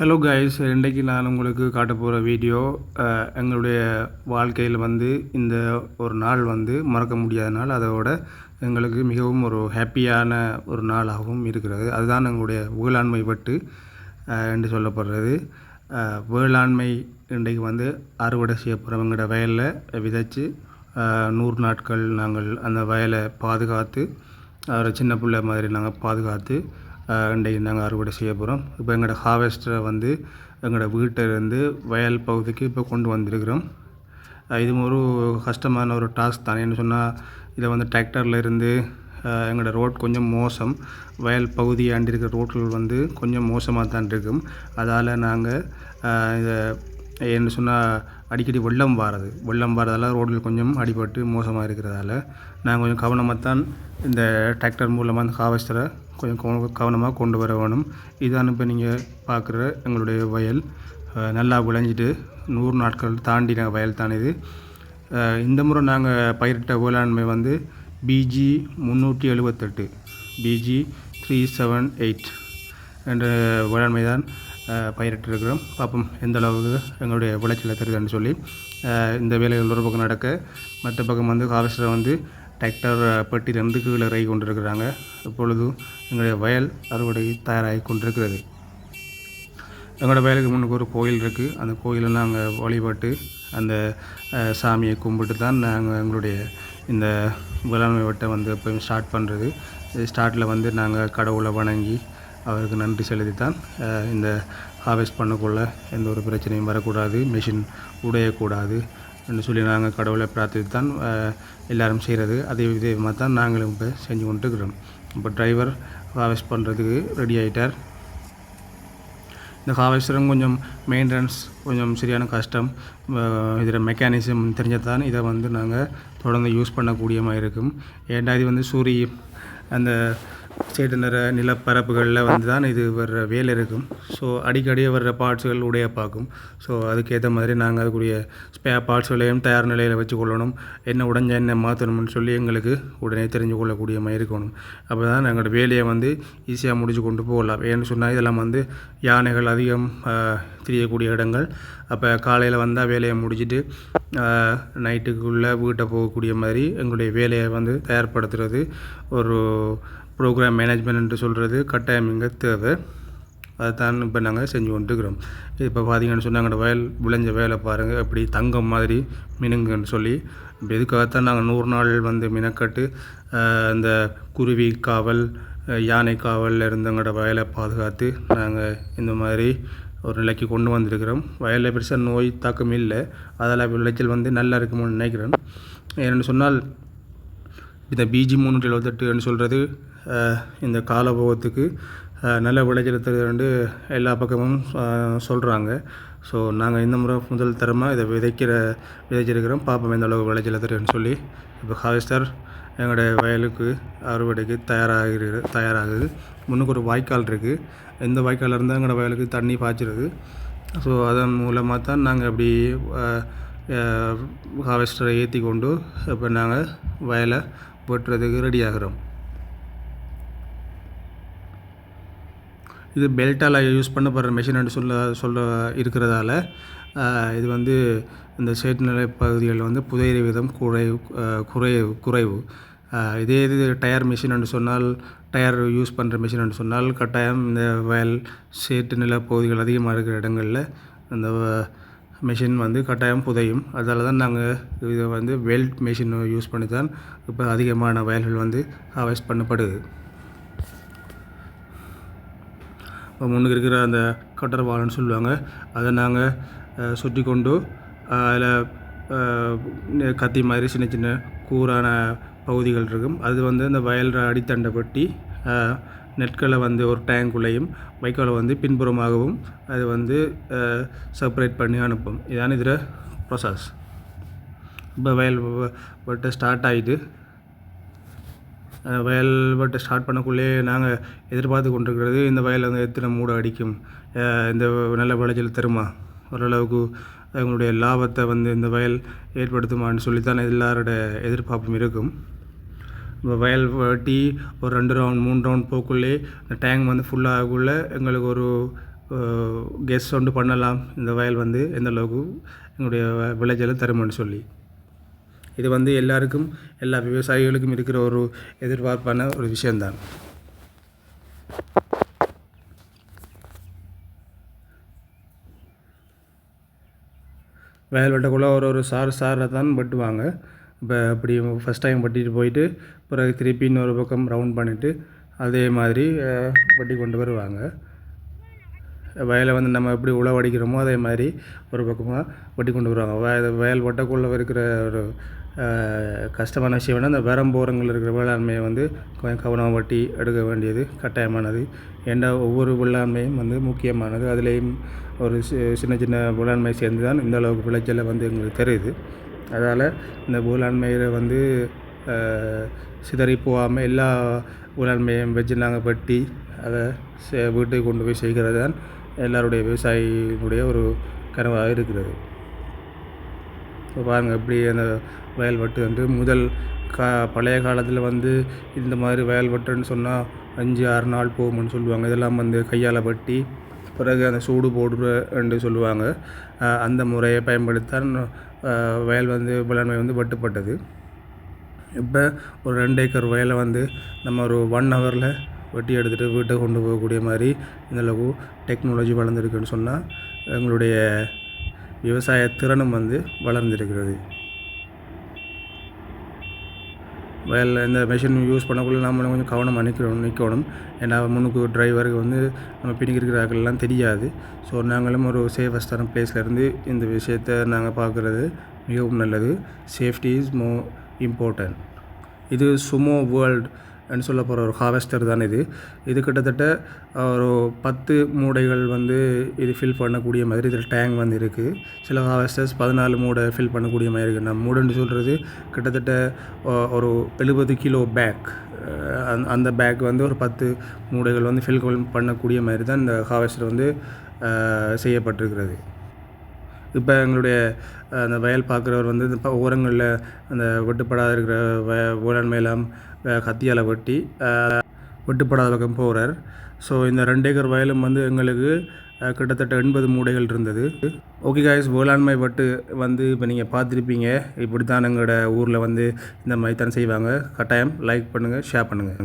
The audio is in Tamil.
ஹலோ கைஸ் இன்றைக்கு நான் உங்களுக்கு காட்ட போகிற வீடியோ எங்களுடைய வாழ்க்கையில் வந்து இந்த ஒரு நாள் வந்து மறக்க முடியாத நாள். அதோட எங்களுக்கு மிகவும் ஒரு ஹாப்பியான ஒரு நாளாகவும் இருக்கிறது. அதுதான் எங்களுடைய வேளாண்மை பட்டு என்று சொல்லப்படுறது. வேளாண்மை இன்றைக்கு வந்து அறுவடை செய்ய எங்களோட வயலில் விதைச்சு நூறு நாட்கள் நாங்கள் அந்த வயலை பாதுகாத்து ஒரு சின்ன பிள்ளை மாதிரி நாங்கள் பாதுகாத்து இன்றைக்கு நாங்கள் அறுவடை செய்ய போகிறோம். இப்போ எங்களோட ஹார்வெஸ்டரை வந்து எங்களோட வீட்டிலேருந்து வயல் பகுதிக்கு இப்போ கொண்டு வந்திருக்கிறோம். இது ஒரு கஷ்டமான ஒரு டாஸ்க் தானே. என்ன சொன்னால் இதை வந்து டிராக்டரில் இருந்து எங்களோட ரோட் கொஞ்சம் மோசம். வயல் பகுதியாண்டிருக்கிற ரோட்டில் ரோட்கள் வந்து கொஞ்சம் மோசமாக தான் இருக்கும். அதால் நாங்கள் இதை என்ன சொன்னால் அடிக்கடி வெள்ளம் வாரது. வெள்ளம் வாரதால் ரோடில் கொஞ்சம் அடிபட்டு மோசமாக இருக்கிறதால நாங்கள் கொஞ்சம் கவனமாக தான் இந்த டிராக்டர் மூலமாக அந்த ஹார்வெஸ்டரை கொஞ்சம் கவனமாக கொண்டு வர வேணும். இதான் இப்போ நீங்கள் பார்க்குற எங்களுடைய வயல். நல்லா விளைஞ்சிட்டு நூறு நாட்கள் தாண்டின வயல் தான் இது. இந்த முறை நாங்கள் பயிரிட்ட வேளாண்மை வந்து பிஜி முந்நூற்றி எழுபத்தெட்டு பிஜி த்ரீ செவன் எயிட் என்ற வேளாண்மை தான் பயிரிட்டிருக்கிறோம். பார்ப்போம் எந்த அளவுக்கு எங்களுடைய விளைச்சலை தருதுன்னு சொல்லி. இந்த வேலைகள் ஒரு பக்கம் நடக்க மற்ற பக்கம் வந்து ஹார்வெஸ்டரை வந்து டிராக்டர் பெட்டியிலிருந்து கீழே இறகி கொண்டிருக்கிறாங்க. இப்பொழுது எங்களுடைய வயல் அறுவடை தயாராகி கொண்டிருக்கிறது. எங்களோட வயலுக்கு முன்னுக்கு ஒரு கோயில் இருக்குது அந்த கோயிலெல்லாம் நாங்கள் வழிபட்டு அந்த சாமியை கும்பிட்டு தான் நாங்கள் எங்களுடைய இந்த வேளாண்மை வட்டை வந்து எப்போயும் ஸ்டார்ட் பண்ணுறது ஸ்டார்ட்டில் வந்து நாங்கள் கடவுளை வணங்கி அவருக்கு நன்றி செலுத்தி தான் இந்த ஹார்வெஸ்ட் பண்ணக்குள்ள எந்த ஒரு பிரச்சனையும் வரக்கூடாது மிஷின் உடையக்கூடாது என்று சொல்லி நாங்கள் கடவுளை பிரார்த்தித்து தான் எல்லோரும் எல்லாரும் செய்கிறது அதே விதமாக தான் நாங்களும் இப்போ செஞ்சு கொண்டு இருக்கிறோம் இப்போ டிரைவர் ஹார்வெஸ்ட் பண்ணுறதுக்கு ரெடி ஆகிட்டார் இந்த ஹார்வெஸ்டரும் கொஞ்சம் மெயின்டெனன்ஸ் கொஞ்சம் சரியான கஷ்டம். இதில் மெக்கானிசம் தெரிஞ்சால் தான் இதை வந்து நாங்கள் தொடர்ந்து யூஸ் பண்ணக்கூடிய மாதிரி இருக்கும். ஏன்டா இது வந்து சூரிய அந்த சைடு நிற நிலப்பரப்புகளில் வந்து தான் இது வர்ற வேலை இருக்கும். ஸோ அடிக்கடி வர்ற பார்ட்ஸுகள் உடைய பார்க்கும். ஸோ அதுக்கேற்ற மாதிரி நாங்கள் அதுக்குரிய ஸ்பேர் பார்ட்ஸ்களையும் தயார் நிலையில் வச்சுக்கொள்ளணும். என்ன உடஞ்ச என்ன மாற்றணும்னு சொல்லி எங்களுக்கு உடனே தெரிஞ்சு கொள்ளக்கூடிய மாதிரி இருக்கணும். அப்போ தான் எங்களோட வேலையை வந்து ஈஸியாக முடிச்சு கொண்டு போகலாம். ஏன்னு சொன்னால் இதெல்லாம் வந்து யானைகள் அதிகம் தெரியக்கூடிய திரியக்கூடிய இடங்கள். அப்போ காலையில் வந்தால் வேலையை முடிச்சுட்டு நைட்டுக்குள்ளே வீட்டை போகக்கூடிய மாதிரி எங்களுடைய வேலையை வந்து தயார்படுத்துறது ஒரு ப்ரோக்ராம் மேனேஜ்மெண்ட் சொல்கிறது கட்டாயம் இங்கே தேவை. அதுதான் இப்போ நாங்கள் செஞ்சு கொண்டுருக்கிறோம். இப்போ பார்த்தீங்கன்னு சொன்னால் வயல் விளைஞ்ச வேலை பாருங்கள் அப்படி தங்கம் மாதிரி மினுங்குன்னு சொல்லி. இப்போ இதுக்காகத்தான் நாங்கள் நூறு நாள் வந்து மினக்கட்டு அந்த இந்த குருவி காவல் யானை காவலில் இருந்தவங்களோட வயலை பாதுகாத்து நாங்கள் இந்த மாதிரி ஒரு நிலைக்கு கொண்டு வந்திருக்கிறோம். வயலில் பெருசாக நோய் தாக்கம் இல்லை. அதில் விளைச்சல் வந்து நல்லா இருக்கும்னு நினைக்கிறேன். ஏன்னு சொன்னால் இந்த பிஜி முந்நூற்றி எழுபத்தெட்டுன்னு சொல்கிறது இந்த காலபோகத்துக்கு நல்ல விளைச்சல் தருதுன்னு எல்லா பக்கமும் சொல்கிறாங்க ஸோ நாங்கள் இந்த முறை முதல் தரமாக இதை விதைக்கிற விதைச்சிருக்கிறோம். பார்ப்போம் எந்த அளவுக்கு விளைச்சல் சொல்லி. இப்போ ஹார்வெஸ்டர் எங்களோட வயலுக்கு அறுவடைக்கு தயாராகிற தயாராகுது. முன்னுக்கு ஒரு வாய்க்கால் இருக்குது இந்த வாய்க்காலில் இருந்தால் எங்களோட வயலுக்கு தண்ணி பாய்ச்சிருது. ஸோ அதன் மூலமாக தான் நாங்கள் அப்படி ஹார்வெஸ்டரை ஏற்றி கொண்டு இப்போ நாங்கள் வயலை வெட்டுறதுக்கு ரெடி ஆகிறோம். இது பெல்ட்டால் யூஸ் பண்ணப்படுற மெஷின் சொல்ல சொல்ல இருக்கிறதால இது வந்து இந்த சேட்டுநிலை பகுதிகளில் வந்து புதையிற விதம் குறைவு குறை குறைவு குறைவு. இதே இது டயர் மிஷின் சொன்னால் டயர் யூஸ் பண்ணுற மிஷின் சொன்னால் கட்டாயம் இந்த வயல் சேட்டு நில பகுதிகள் அதிகமாக இருக்கிற இடங்களில் அந்த மிஷின் வந்து கட்டாயம் புதையும். அதால் தான் நாங்கள் இதை வந்து வெல்ட் மிஷின் யூஸ் பண்ணி தான் இப்போ அதிகமான வயல்கள் வந்து ஹார்வெஸ்ட் பண்ணப்படுது. இப்போ முன்னுக்கு இருக்கிற அந்த கட்டர் வால்னு சொல்லுவாங்க அதை நாங்கள் சுற்றி கொண்டு அதில் கத்தி மாதிரி சின்ன சின்ன கூரான பகுதிகள் இருக்கும். அது வந்து அந்த வயல் அடித்தண்டை வெட்டி நெற்களை வந்து ஒரு டேங்குள்ளேயும் வைக்கோலை வந்து பின்புறமாகவும் அது வந்து செப்பரேட் பண்ணி அனுப்பும். இதான இதில் ப்ரொசஸ் இப்போ வயல் பட்டு வெட்ட ஸ்டார்ட் ஆகிட்டு வயல் வெட்ட ஸ்டார்ட் பண்ணக்குள்ளேயே நாங்கள் எதிர்பார்த்து கொண்டிருக்கிறது இந்த வயல் வந்து எத்தனை மூட அடிக்கும்? இந்த நல்ல விளைச்சல் தருமா? ஓரளவுக்கு எங்களுடைய லாபத்தை வந்து இந்த வயல் ஏற்படுத்துமான்னு சொல்லித்தான் எல்லாரோட எதிர்பார்ப்பும் இருக்கும். வயல் வெட்டி ஒரு ரெண்டு ரவுண்ட் மூணு ரவுண்ட் போக்குள்ளே இந்த டேங்க் வந்து ஃபுல்லாகக்குள்ளே எங்களுக்கு ஒரு கெஸ் ஒன்று பண்ணலாம். இந்த வயல் வந்து எந்த அளவுக்கு எங்களுடைய விளைச்சலை தருமன்னு சொல்லி. இது வந்து எல்லாருக்கும் எல்லா விவசாயிகளுக்கும் இருக்கிற ஒரு எதிர்பார்ப்பான ஒரு விஷயம்தான். வயல் வெட்டக்குள்ளே ஒரு ஒரு சார் சாரை தான் வெட்டுவாங்க. இப்போ அப்படி ஃபஸ்ட் டைம் வட்டிட்டு போயிட்டு பிறகு திருப்பி இன்னொரு பக்கம் ரவுண்ட் பண்ணிவிட்டு அதே மாதிரி வட்டி கொண்டு வருவாங்க. வயலை வந்து நம்ம எப்படி உழவடிக்கிறோமோ அதே மாதிரி ஒரு பக்கமாக வட்டி கொண்டு வருவாங்க. வய வயல் வட்டக்குள்ளே இருக்கிற ஒரு கஷ்டமான விஷயம் வேணால் அந்த வரம்போரங்கள் இருக்கிற வேளாண்மையை வந்து கொஞ்சம் கவனமாக வட்டி எடுக்க வேண்டியது கட்டாயமானது. ஏன்னா ஒவ்வொரு வேளாண்மையும் வந்து முக்கியமானது. அதுலேயும் ஒரு சி- சின்ன சின்ன வேளாண்மை சேர்ந்து தான் இந்த அளவுக்கு விளைச்சலை வந்து எங்களுக்கு தருது. அதால் இந்த வேளாண்மையில் வந்து சிதறி போகாமல் எல்லா வேளாண்மையும் வச்சு நாங்கள் வெட்டி அதை சே வீட்டுக்கு கொண்டு போய் செய்கிறது தான் எல்லாருடைய விவசாயிகளுடைய ஒரு கனவாக இருக்கிறது. இப்போ பாருங்கள் எப்படி அந்த வயல் வெட்டு வந்து முதல் கா பழைய காலத்தில் வந்து இந்த மாதிரி வயல் வெட்டுன்னு சொன்னால் அஞ்சு ஆறு நாள் போகும்னு சொல்லுவாங்க. இதெல்லாம் வந்து கையால் வெட்டி பிறகு அந்த சூடு போடுற என்று சொல்லுவாங்க. அந்த முறையை பயன்படுத்தான் வயல் வந்து வேளாண்மை வந்து வெட்டுப்பட்டது. இப்போ ஒரு ரெண்டு ஏக்கர் வயலை வந்து நம்ம ஒரு ஒன் ஹவரில் வெட்டி எடுத்துகிட்டு வீட்டை கொண்டு போகக்கூடிய மாதிரி இந்தளவு டெக்னாலஜி வளர்ந்துருக்குன்னு சொன்னால் எங்களுடைய விவசாய திறனும் வந்து வளர்ந்திருக்கிறது. வயலில் இந்த மிஷின் யூஸ் பண்ணக்குள்ளே நம்ம கொஞ்சம் கவனமாக நிற்கிறோம் நிற்கணும் ஏன்னா முன்னுக்கு டிரைவருக்கு வந்து நம்ம பின்னுக்கு இருக்கிறார்கள்லாம் தெரியாது. ஸோ நாங்களும் ஒரு சேஃபஸ்டான பிளேஸ்லேருந்து இந்த விஷயத்தை நாங்கள் பார்க்குறது மிகவும் நல்லது. சேஃப்டி இஸ் மோ இம்பார்ட்டன்ட் இது சுமோ வேர்ல்ட் சொல்ல போகிற ஒரு ஹார்வெஸ்டர் தான் இது. இது கிட்டத்தட்ட ஒரு பத்து மூடைகள் வந்து இது ஃபில் பண்ணக்கூடிய மாதிரி இதில் டேங்க் வந்து இருக்குது சில ஹார்வெஸ்டர்ஸ் பதினாலு மூடை ஃபில் பண்ணக்கூடிய மாதிரி இருக்குது நம்ம மூடைன்னு சொல்கிறது கிட்டத்தட்ட ஒரு எழுபது கிலோ பேக் அந்த பேக் வந்து ஒரு பத்து மூடைகள் வந்து ஃபில் பண்ணக்கூடிய மாதிரி தான் இந்த ஹார்வெஸ்டர் வந்து செய்யப்பட்டிருக்கிறது. இப்போ எங்களுடைய அந்த வயல் பார்க்குறவர் வந்து இந்த ப- ஓரங்களில் அந்த வெட்டுப்படாத இருக்கிற வ வேளாண்மையெல்லாம் கத்தியால் வெட்டி வெட்டுப்படாத பக்கம் போகிறார் ஸோ இந்த ரெண்டு ஏக்கர் வயலும் வந்து எங்களுக்கு கிட்டத்தட்ட எண்பது மூடைகள் இருந்தது. ஓகே காய்ஸ் வேளாண்மை வட்டு வந்து இப்போ நீங்கள் பார்த்துருப்பீங்க. இப்படி தான் எங்களோட ஊரில் வந்து இந்த மாதிரி தான் செய்வாங்க. கட்டாயம் லைக் பண்ணுங்கள் ஷேர் பண்ணுங்கள்